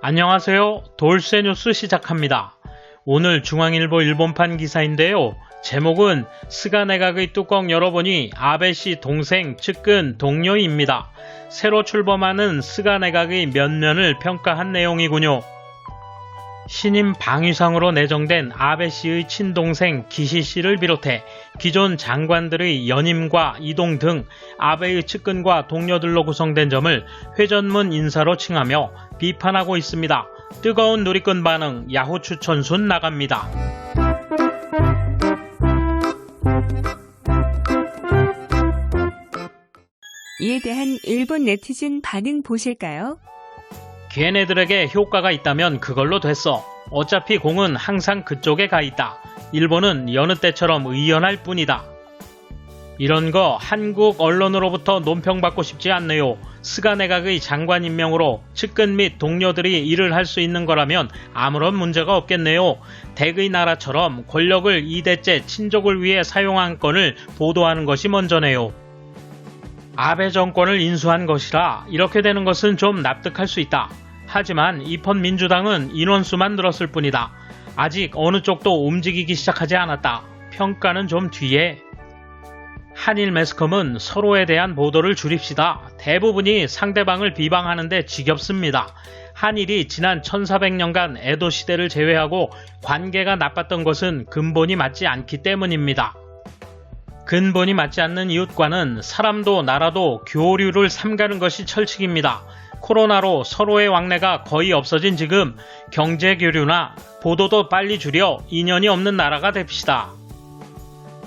안녕하세요. 돌쇠 뉴스 시작합니다. 오늘 중앙일보 일본판 기사인데요. 제목은 스가 내각의 뚜껑 열어보니 아베 씨 동생 측근 동료입니다. 새로 출범하는 스가 내각의 면면을 평가한 내용이군요. 신임 방위상으로 내정된 아베 씨의 친동생 기시 씨를 비롯해 기존 장관들의 연임과 이동 등 아베의 측근과 동료들로 구성된 점을 회전문 인사로 칭하며 비판하고 있습니다. 뜨거운 누리꾼 반응 야후 추천순 나갑니다. 이에 대한 일본 네티즌 반응 보실까요? 걔네들에게 효과가 있다면 그걸로 됐어. 어차피 공은 항상 그쪽에 가 있다. 일본은 여느 때처럼 의연할 뿐이다. 이런 거 한국 언론으로부터 논평받고 싶지 않네요. 스가 내각의 장관 임명으로 측근 및 동료들이 일을 할 수 있는 거라면 아무런 문제가 없겠네요. 댁의 나라처럼 권력을 2대째 친족을 위해 사용한 건을 보도하는 것이 먼저네요. 아베 정권을 인수한 것이라 이렇게 되는 것은 좀 납득할 수 있다. 하지만 입헌 민주당은 인원수만 늘었을 뿐이다. 아직 어느 쪽도 움직이기 시작하지 않았다. 평가는 좀 뒤에. 한일 매스컴은 서로에 대한 보도를 줄입시다. 대부분이 상대방을 비방하는데 지겹습니다. 한일이 지난 1400년간 에도 시대를 제외하고 관계가 나빴던 것은 근본이 맞지 않기 때문입니다. 근본이 맞지 않는 이웃과는 사람도 나라도 교류를 삼가는 것이 철칙입니다. 코로나로 서로의 왕래가 거의 없어진 지금 경제 교류나 보도도 빨리 줄여 인연이 없는 나라가 됩시다.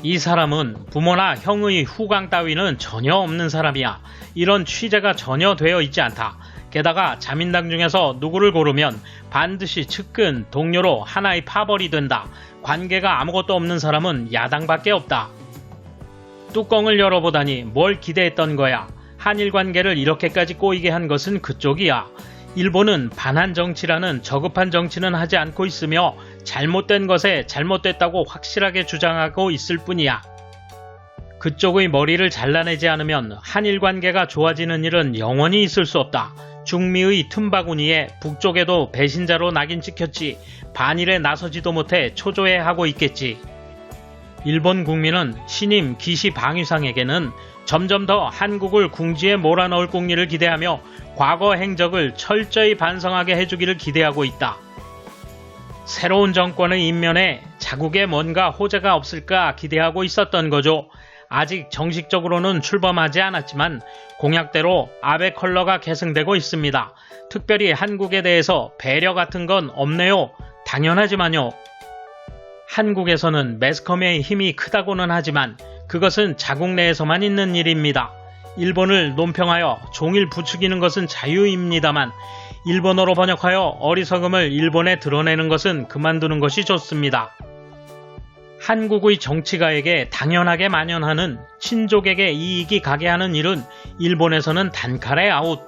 이 사람은 부모나 형의 후광 따위는 전혀 없는 사람이야. 이런 취재가 전혀 되어 있지 않다. 게다가 자민당 중에서 누구를 고르면 반드시 측근, 동료로 하나의 파벌이 된다. 관계가 아무것도 없는 사람은 야당밖에 없다. 뚜껑을 열어보다니 뭘 기대했던 거야. 한일 관계를 이렇게까지 꼬이게 한 것은 그쪽이야. 일본은 반한 정치라는 저급한 정치는 하지 않고 있으며 잘못된 것에 잘못됐다고 확실하게 주장하고 있을 뿐이야. 그쪽의 머리를 잘라내지 않으면 한일 관계가 좋아지는 일은 영원히 있을 수 없다. 중미의 틈바구니에 북쪽에도 배신자로 낙인 찍혔지 반일에 나서지도 못해 초조해하고 있겠지. 일본 국민은 신임 기시 방위상에게는 점점 더 한국을 궁지에 몰아넣을 국리를 기대하며 과거 행적을 철저히 반성하게 해주기를 기대하고 있다. 새로운 정권의 인면에 자국에 뭔가 호재가 없을까 기대하고 있었던 거죠. 아직 정식적으로는 출범하지 않았지만 공약대로 아베 컬러가 계승되고 있습니다. 특별히 한국에 대해서 배려 같은 건 없네요. 당연하지만요. 한국에서는 매스컴의 힘이 크다고는 하지만 그것은 자국 내에서만 있는 일입니다. 일본을 논평하여 종일 부추기는 것은 자유입니다만 일본어로 번역하여 어리석음을 일본에 드러내는 것은 그만두는 것이 좋습니다. 한국의 정치가에게 당연하게 만연하는 친족에게 이익이 가게 하는 일은 일본에서는 단칼에 아웃.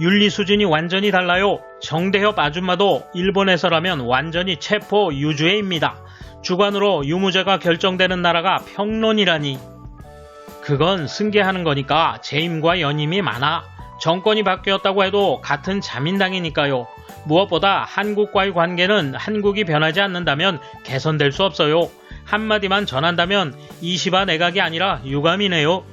윤리 수준이 완전히 달라요. 정대협 아줌마도 일본에서라면 완전히 체포 유죄입니다. 주관으로 유무죄가 결정되는 나라가 평론이라니. 그건 승계하는 거니까 재임과 연임이 많아. 정권이 바뀌었다고 해도 같은 자민당이니까요. 무엇보다 한국과의 관계는 한국이 변하지 않는다면 개선될 수 없어요. 한마디만 전한다면 이시바 내각이 아니라 유감이네요.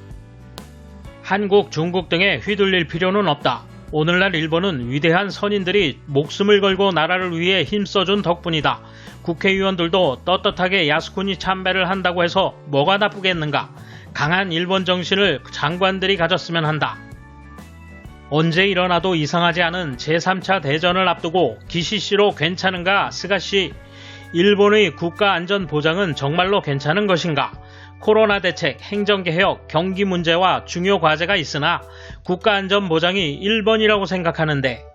한국, 중국 등에 휘둘릴 필요는 없다. 오늘날 일본은 위대한 선인들이 목숨을 걸고 나라를 위해 힘써준 덕분이다. 국회의원들도 떳떳하게 야스쿠니 참배를 한다고 해서 뭐가 나쁘겠는가? 강한 일본 정신을 장관들이 가졌으면 한다. 언제 일어나도 이상하지 않은 제3차 대전을 앞두고 기시씨로 괜찮은가 스가씨? 일본의 국가 안전 보장은 정말로 괜찮은 것인가? 코로나 대책, 행정개혁, 경기 문제와 중요 과제가 있으나 국가 안전 보장이 1번이라고 생각하는데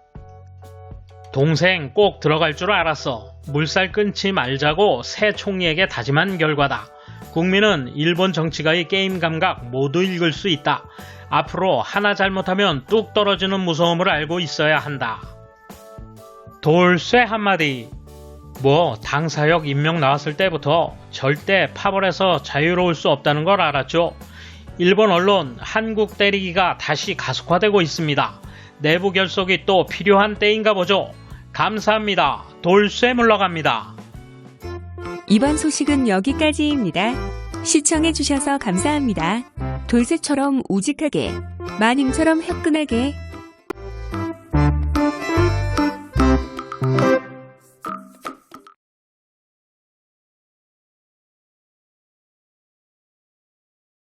동생 꼭 들어갈 줄 알았어. 물살 끊지 말자고 새 총리에게 다짐한 결과다. 국민은 일본 정치가의 게임 감각 모두 읽을 수 있다. 앞으로 하나 잘못하면 뚝 떨어지는 무서움을 알고 있어야 한다. 돌쇠 한마디. 뭐 당사역 임명 나왔을 때부터 절대 파벌에서 자유로울 수 없다는 걸 알았죠. 일본 언론 한국 때리기가 다시 가속화되고 있습니다. 내부 결속이 또 필요한 때인가 보죠. 감사합니다. 돌쇠 물러갑니다. 이번 소식은 여기까지입니다. 시청해주셔서 감사합니다. 돌쇠처럼 우직하게, 마님처럼 화끈하게